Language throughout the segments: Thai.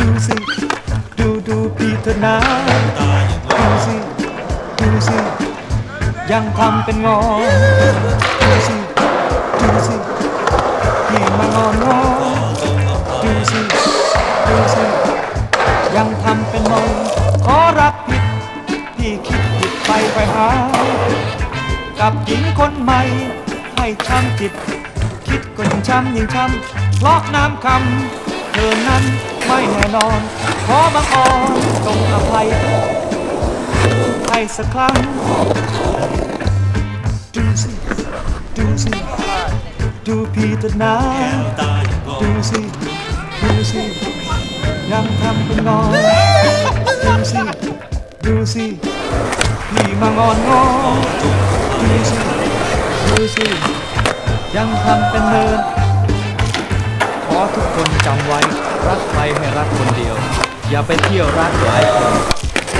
ดูสิดูดูพี่เถอะนะดูสิดูสิยังทำเป็นงอดูสิดูสิพี่มางอนงอดูสิดูสิยังทำเป็นมองขอรับผิดพี่คิดผิดไปไปหา กับหญิงคนใหม่ให้ช้ำจิตคิดก็ยิ่งช้ำยิ่งช้ำเพราะน้ำคำเธอนั้น ไม่แน่นอน ขอบังอ่อนตรงอภัยให้สักครั้ง ดูสิ ดูสิ ดูพี่เถอะนะดูสิ ดูสิยังทำเป็นงอน ดูสิ ดูสิ พี่มางอนงอดูสิ ดูสิยังทำเป็นเนินขอทุกคนจำไว้ รักใครให้รักคนเดียว อย่าไปเที่ยวรักหลายคน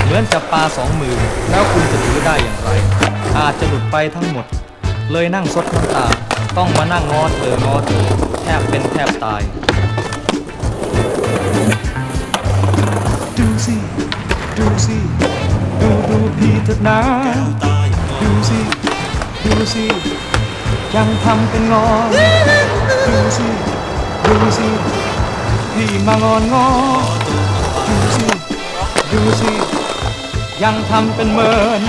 เหมือนจับปลาสองมือแล้วคุณจะถือได้อย่างไร อาจจะหลุดไปทั้งหมด เลยนั่งซดน้ำตา ต้องมานั่งงอเธองอเธอแทบเป็นแทบตาย ดูสิดูสิดูดูพี่เถิดนะดูสิดูสิยังทำเป็นงอนดูสิดูสิ พี่มางอนงอดูสิ ดูสิ ยังทำเป็นเมิน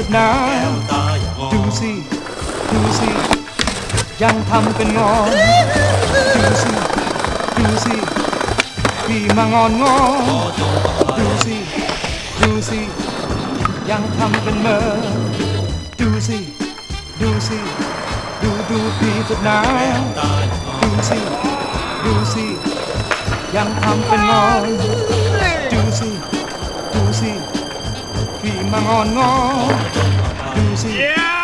ถิดนะดูสิดูสิ ยังทำเป็นงอนดูสิดูสิพี่มางอนงอนดูสิดูสิยังทำเป็นเมอดูสิดูสิดูดูพี่เถิดนะดูสิดูสิยังทำเป็นงอนดูสิ ดูสิพี่มางอนงอดูสิ